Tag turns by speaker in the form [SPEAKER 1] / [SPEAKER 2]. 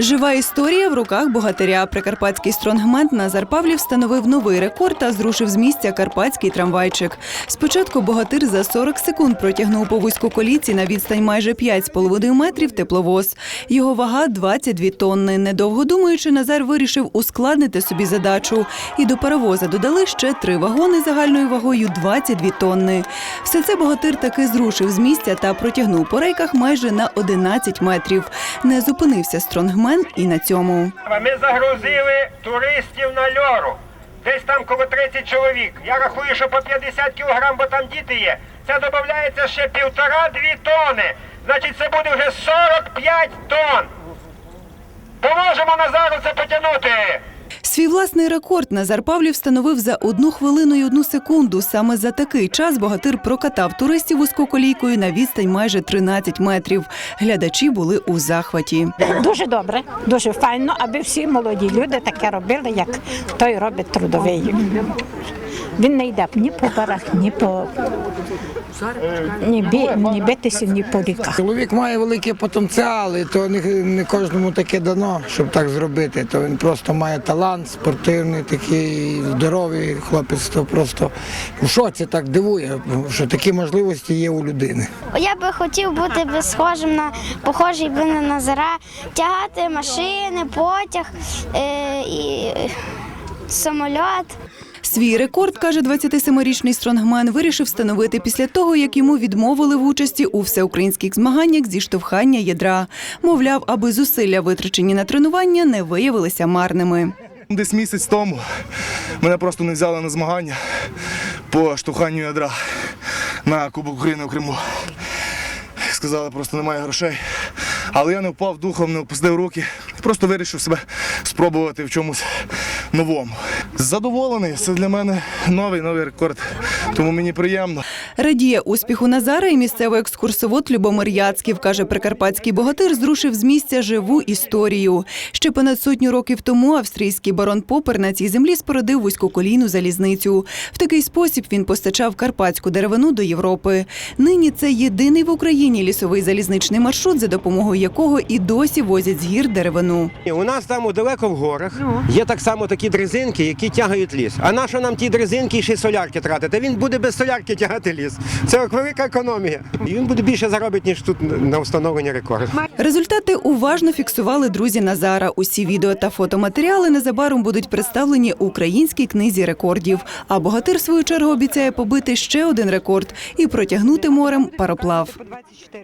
[SPEAKER 1] Жива історія в руках богатиря. Прикарпатський стронгмен Назар Павлів встановив новий рекорд та зрушив з місця карпатський трамвайчик. Спочатку богатир за 40 секунд протягнув по вузьку коліці на відстань майже 5,5 метрів тепловоз. Його вага 22 тонни. Недовго думаючи, Назар вирішив ускладнити собі задачу. І до паровоза додали ще три вагони загальною вагою 22 тонни. Все це богатир таки зрушив з місця та протягнув по рейках майже на 11 метрів. Не зупинився стронгмен і на цьому.
[SPEAKER 2] Ми загрузили туристів на льору. Десь там коло 30 чоловік. Я рахую, що по 50 кілограм, бо там діти є. Це додається ще півтора-дві тони. Значить, це буде вже 45 тонн. Поможемо Назару це потягнути.
[SPEAKER 1] Свій власний рекорд Назар Павлів встановив за одну хвилину і одну секунду. Саме за такий час богатир прокатав туристів узкоколійкою на відстань майже 13 метрів. Глядачі були у захваті.
[SPEAKER 3] Дуже добре, дуже файно, аби всі молоді люди таке робили, як той робить трудовий. Він не йде ні по барах, ні по ні, бі, ні битися, ні по ріках.
[SPEAKER 4] Чоловік має великий потенціал, і то не, не кожному таке дано, щоб так зробити. То він просто має талант, спортивний, такий здоровий хлопець, то просто в шоці так дивує, що такі можливості є у людини.
[SPEAKER 5] Я би хотів бути би схожим на похожий би на Назара, тягати машини, потяг е, і самоліт.
[SPEAKER 1] Свій рекорд, каже 27-річний стронгмен, вирішив встановити після того, як йому відмовили в участі у всеукраїнських змаганнях зі штовхання ядра. Мовляв, аби зусилля, витрачені на тренування, не виявилися марними.
[SPEAKER 6] Десь місяць тому мене просто не взяли на змагання по штовханню ядра на Кубок України у Криму. Сказали, просто немає грошей. Але я не впав духом, не опустив руки. Просто вирішив себе спробувати в чомусь новому. Задоволений, це для мене новий новий рекорд, тому мені приємно.
[SPEAKER 1] Радіє успіху Назара і місцевий екскурсовод Любомир Яцьків. Каже, прикарпатський богатир зрушив з місця живу історію. Ще понад сотню років тому австрійський барон Попер на цій землі спорудив вузькоколійну залізницю. В такий спосіб він постачав карпатську деревину до Європи. Нині це єдиний в Україні лісовий залізничний маршрут, за допомогою якого і досі возять з гір деревину.
[SPEAKER 2] У нас там далеко в горах є так само такі дрезинки, які тягають ліс. А на що нам ті дрезинки і ще солярки тратити? Він буде без солярки тягати ліс. Це велика економія. І він буде більше заробити, ніж тут на встановлення рекорду.
[SPEAKER 1] Результати уважно фіксували друзі Назара. Усі відео та фотоматеріали незабаром будуть представлені у українській книзі рекордів. А богатир в свою чергу обіцяє побити ще один рекорд і протягнути морем пароплав.